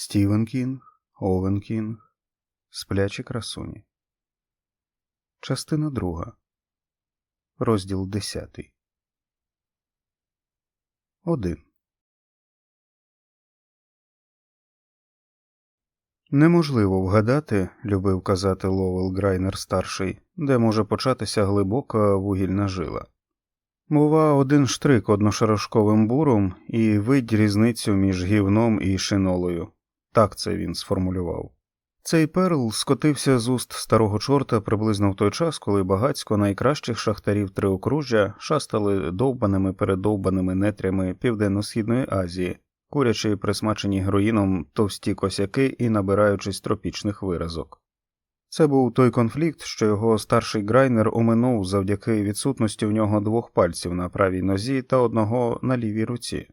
Стівен Кінг, Овен Кінг, Сплячі красуні. Частина друга. Розділ десятий. Один. Неможливо вгадати, любив казати Ловел Грайнер старший, де може початися глибока вугільна жила. Бува, один штрик одношарошковим буром і видь різницю між гівном і шинолою. Так це він сформулював. Цей перл скотився з уст старого чорта приблизно в той час, коли багацько найкращих шахтарів Триокружжя шастали довбаними передовбаними нетрями Південно-Східної Азії, курячи присмачені героїном товсті косяки і набираючись тропічних виразок. Це був той конфлікт, що його старший грайнер оминув завдяки відсутності в нього двох пальців на правій нозі та одного на лівій руці.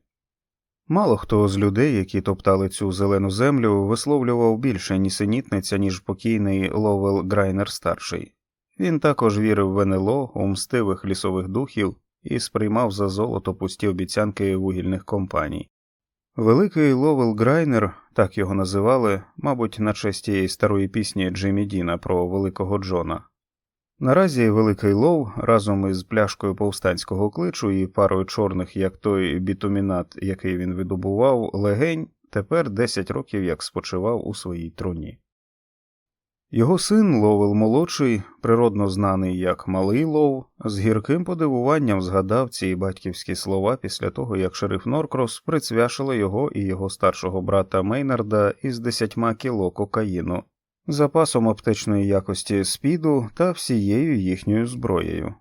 Мало хто з людей, які топтали цю зелену землю, висловлював більше нісенітниця, ніж покійний Ловел Грайнер старший. Він також вірив в НЛО, у мстивих лісових духів і сприймав за золото пусті обіцянки вугільних компаній. Великий Ловел Грайнер, так його називали, мабуть, на честь тієї старої пісні Джиммі Діна про великого Джона. Наразі великий лов разом із пляшкою повстанського кличу і парою чорних, як той бітумінат, який він видобував, легень, тепер 10 років як спочивав у своїй троні. Його син Ловел молодший, природно знаний як Малий Лов, з гірким подивуванням згадав ці батьківські слова після того, як шериф Норкрос прицвяшила його і його старшого брата Мейнарда із десятьма кіло кокаїну, запасом аптечної якості спіду та всією їхньою зброєю.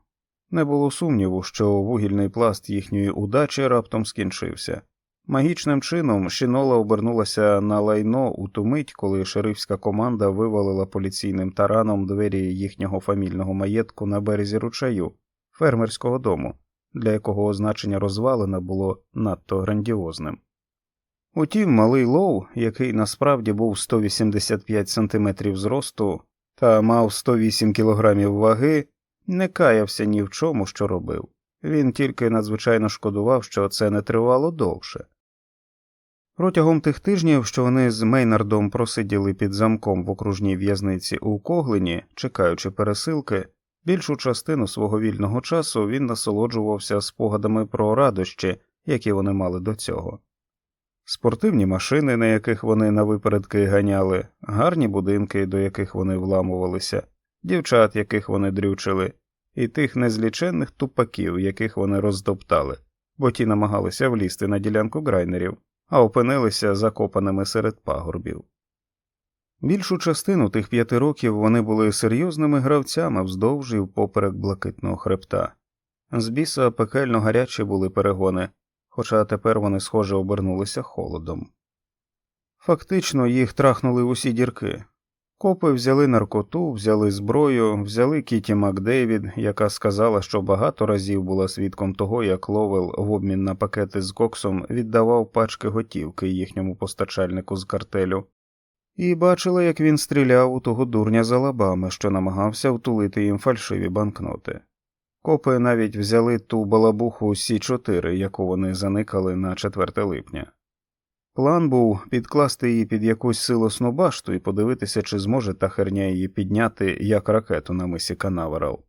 Не було сумніву, що вугільний пласт їхньої удачі раптом скінчився. Магічним чином Шінола обернулася на лайно у ту мить, коли шерифська команда вивалила поліційним тараном двері їхнього фамільного маєтку на березі ручаю, фермерського дому, для якого означення розвалина було надто грандіозним. Утім, малий Лоу, який насправді був 185 сантиметрів зросту та мав 108 кілограмів ваги, не каявся ні в чому, що робив. Він тільки надзвичайно шкодував, що це не тривало довше. Протягом тих тижнів, що вони з Мейнардом просиділи під замком в окружній в'язниці у Коглині, чекаючи пересилки, більшу частину свого вільного часу він насолоджувався спогадами про радощі, які вони мали до цього. Спортивні машини, на яких вони на випередки ганяли, гарні будинки, до яких вони вламувалися, дівчат, яких вони дрючили, і тих незліченних тупаків, яких вони роздоптали, бо ті намагалися влізти на ділянку грайнерів, а опинилися закопаними серед пагорбів. Більшу частину тих п'яти років вони були серйозними гравцями вздовж і впоперек блакитного хребта. З біса пекельно гарячі були перегони, хоча тепер вони, схоже, обернулися холодом. Фактично їх трахнули усі дірки. Копи взяли наркоту, взяли зброю, взяли Кіті Макдейвід, яка сказала, що багато разів була свідком того, як Ловел в обмін на пакети з коксом віддавав пачки готівки їхньому постачальнику з картелю, і бачила, як він стріляв у того дурня за лабами, що намагався втулити їм фальшиві банкноти. Копи навіть взяли ту балабуху Сі 4 яку вони заникали на 4 липня. План був підкласти її під якусь силосну башту і подивитися, чи зможе та херня її підняти як ракету на мисі Канаверал.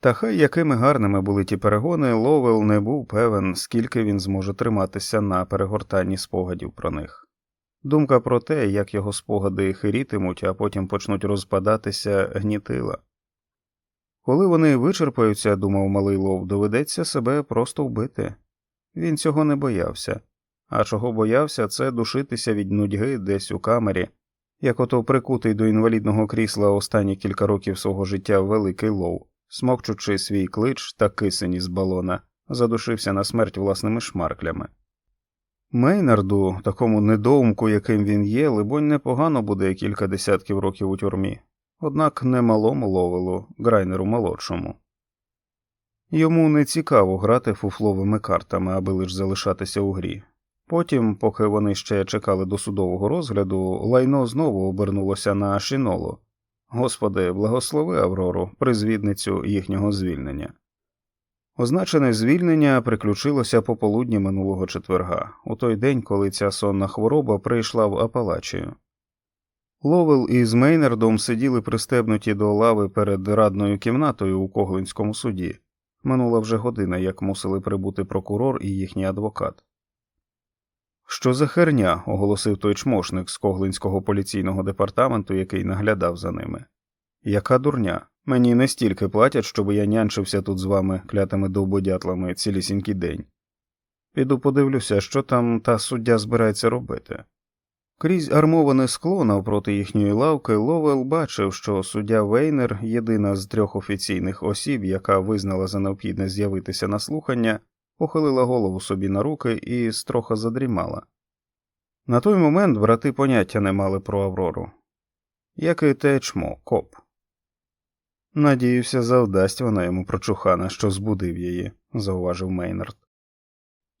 Та хай якими гарними були ті перегони, Ловел не був певен, скільки він зможе триматися на перегортанні спогадів про них. Думка про те, як його спогади хирітимуть, а потім почнуть розпадатися, гнітила. Коли вони вичерпаються, думав малий Лов, доведеться себе просто вбити. Він цього не боявся, а чого боявся, це душитися від нудьги десь у камері, як ото прикутий до інвалідного крісла останні кілька років свого життя великий лов, смокчучи свій клич та кисень із балона, задушився на смерть власними шмарклями. Мейнарду, такому недоумку, яким він є, либонь, непогано буде кілька десятків років у тюрмі однак не малому ловелу, грайнеру молодшому. Йому не цікаво грати фуфловими картами, аби лиш залишатися у грі. Потім, поки вони ще чекали до судового розгляду, лайно знову обернулося на шинолу. Господи, благослови Аврору, призвідницю їхнього звільнення. Означене звільнення приключилося пополудні минулого четверга, у той день, коли ця сонна хвороба прийшла в Апалачію. Ловел із Мейнардом сиділи пристебнуті до лави перед радною кімнатою у Коглинському суді. Минула вже година, як мусили прибути прокурор і їхній адвокат. Що за херня? оголосив той чмошник з Коглинського поліційного департаменту, який наглядав за ними. Яка дурня? Мені не стільки платять, щоб я нянчився тут з вами клятими довбодятлами цілісінький день. Піду подивлюся, що там та суддя збирається робити. Крізь армоване скло навпроти їхньої лавки Ловел бачив, що суддя Вейнер, єдина з трьох офіційних осіб, яка визнала за необхідне з'явитися на слухання, похилила голову собі на руки і строха задрімала. На той момент брати поняття не мали про Аврору. Як і те чмо, коп. Надіюся, завдасть вона йому прочухана, що збудив її, зауважив Мейнард.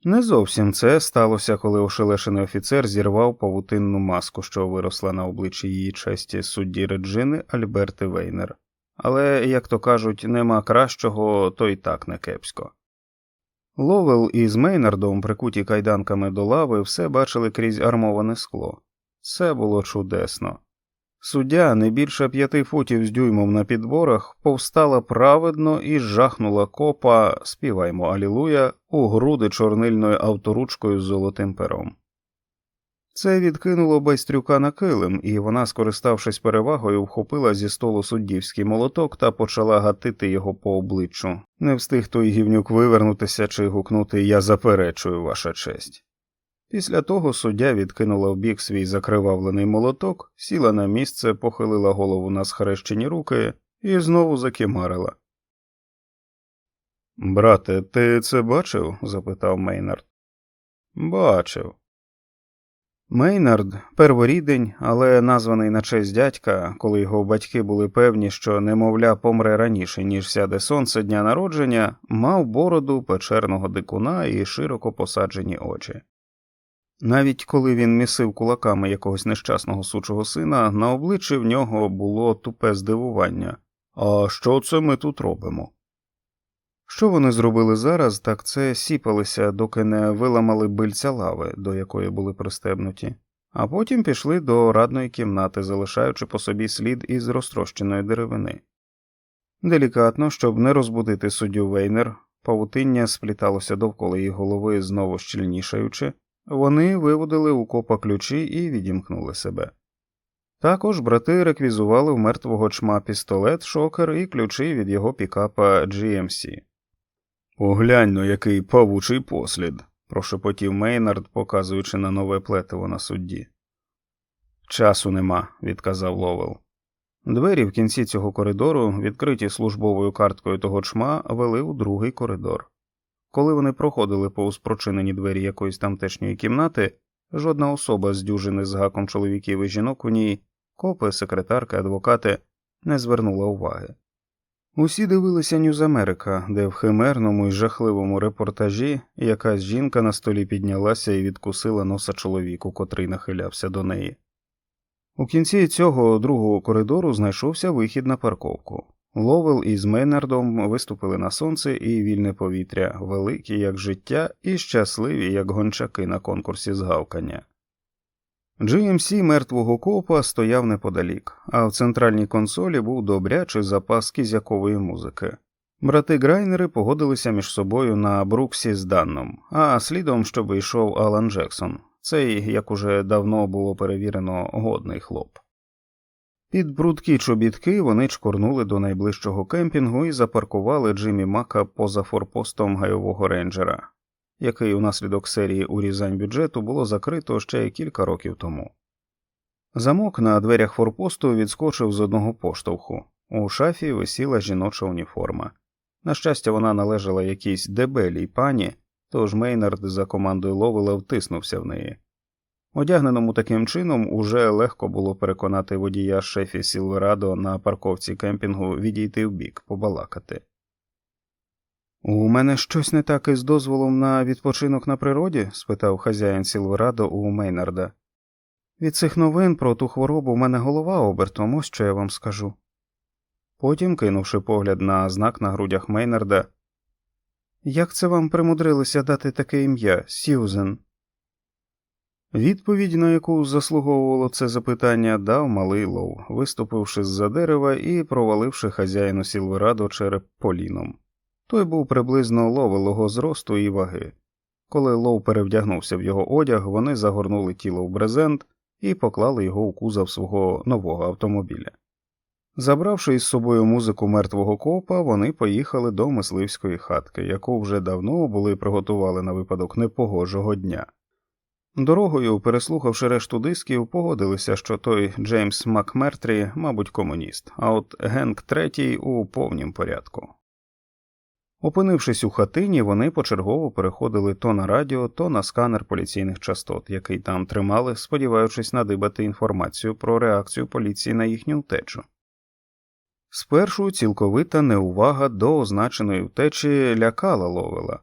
Не зовсім це сталося, коли ошелешений офіцер зірвав павутинну маску, що виросла на обличчі її честі судді Реджини Альберти Вейнер. Але, як то кажуть, нема кращого, то й так не кепсько. Ловел із Мейнардом, прикуті кайданками до лави, все бачили крізь армоване скло. Це було чудесно. Суддя, не більше п'яти футів з дюймом на підборах, повстала праведно і жахнула копа, співаймо Алілуя, у груди чорнильною авторучкою з золотим пером. Це відкинуло байстрюка на килим, і вона, скориставшись перевагою, вхопила зі столу суддівський молоток та почала гатити його по обличчю. Не встиг той гівнюк вивернутися чи гукнути Я заперечую, ваша честь. Після того суддя відкинула в бік свій закривавлений молоток, сіла на місце, похилила голову на схрещені руки і знову закимарила. Брате, ти це бачив? запитав Мейнард. Бачив. Мейнард, перворідень, але названий на честь дядька, коли його батьки були певні, що немовля помре раніше, ніж сяде сонце дня народження, мав бороду печерного дикуна і широко посаджені очі. Навіть коли він місив кулаками якогось нещасного сучого сина, на обличчі в нього було тупе здивування. А що це ми тут робимо? Що вони зробили зараз, так це сіпалися, доки не виламали бильця лави, до якої були пристебнуті, а потім пішли до радної кімнати, залишаючи по собі слід із розтрощеної деревини. Делікатно, щоб не розбудити суддю Вейнер, павутиння спліталося довкола її голови, знову щільнішаючи, вони виводили у копа ключі і відімкнули себе. Також брати реквізували в мертвого чма пістолет, шокер і ключі від його пікапа GMC. Поглянь но, який павучий послід, прошепотів Мейнард, показуючи на нове плетиво на судді. Часу нема, відказав Ловел. Двері в кінці цього коридору, відкриті службовою карткою того чма, вели у другий коридор. Коли вони проходили повз прочинені двері якоїсь тамтешньої кімнати, жодна особа з дюжини з гаком чоловіків і жінок у ній, копи, секретарки, адвокати, не звернула уваги. Усі дивилися Ньюз Америка, де в химерному і жахливому репортажі якась жінка на столі піднялася і відкусила носа чоловіку, котрий нахилявся до неї. У кінці цього другого коридору знайшовся вихід на парковку. Ловел із Мейнардом виступили на сонце і вільне повітря, великі, як життя, і щасливі, як гончаки на конкурсі з гавкання. GMC мертвого копа стояв неподалік, а в центральній консолі був добрячий запас кізякової музики. Брати Грайнери погодилися між собою на Бруксі з Данном, а слідом, щоб йшов Алан Джексон, цей, як уже давно було перевірено, годний хлоп. Під прудкі чобітки вони чкорнули до найближчого кемпінгу і запаркували Джиммі Мака поза форпостом гайового рейнджера, який унаслідок серії урізань бюджету було закрито ще кілька років тому. Замок на дверях форпосту відскочив з одного поштовху. У шафі висіла жіноча уніформа. На щастя, вона належала якійсь дебелій пані, тож Мейнард за командою Ловела втиснувся в неї. Одягненому таким чином уже легко було переконати водія шефі Сілверадо на парковці кемпінгу відійти вбік, побалакати. У мене щось не так із дозволом на відпочинок на природі? спитав хазяїн Сілверадо у Мейнарда. Від цих новин про ту хворобу в мене голова обертом, ось що я вам скажу. Потім, кинувши погляд на знак на грудях Мейнарда, Як це вам примудрилося дати таке ім'я, Сьюзен? Відповідь, на яку заслуговувало це запитання, дав малий лов, виступивши з-за дерева і проваливши хазяїну Сілверадо череп поліном. Той був приблизно ловилого зросту і ваги. Коли лов перевдягнувся в його одяг, вони загорнули тіло в брезент і поклали його у кузов свого нового автомобіля. Забравши із собою музику мертвого копа, вони поїхали до мисливської хатки, яку вже давно були приготували на випадок непогожого дня. Дорогою, переслухавши решту дисків, погодилися, що той Джеймс Макмертрі, мабуть, комуніст, а от Генк Третій у повнім порядку. Опинившись у хатині, вони почергово переходили то на радіо, то на сканер поліційних частот, який там тримали, сподіваючись надибати інформацію про реакцію поліції на їхню втечу. Спершу цілковита неувага до означеної втечі лякала ловила,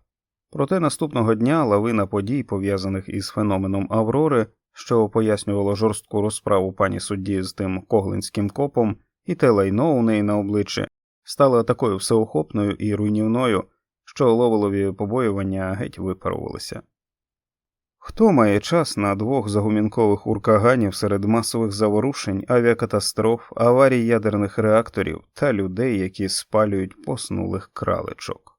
проте наступного дня лавина подій, пов'язаних із феноменом Аврори, що пояснювало жорстку розправу пані судді з тим коглинським копом, і те лайно у неї на обличчі, стала такою всеохопною і руйнівною, що ловилові побоювання геть випарувалися. Хто має час на двох загумінкових уркаганів серед масових заворушень, авіакатастроф, аварій ядерних реакторів та людей, які спалюють поснулих кралечок?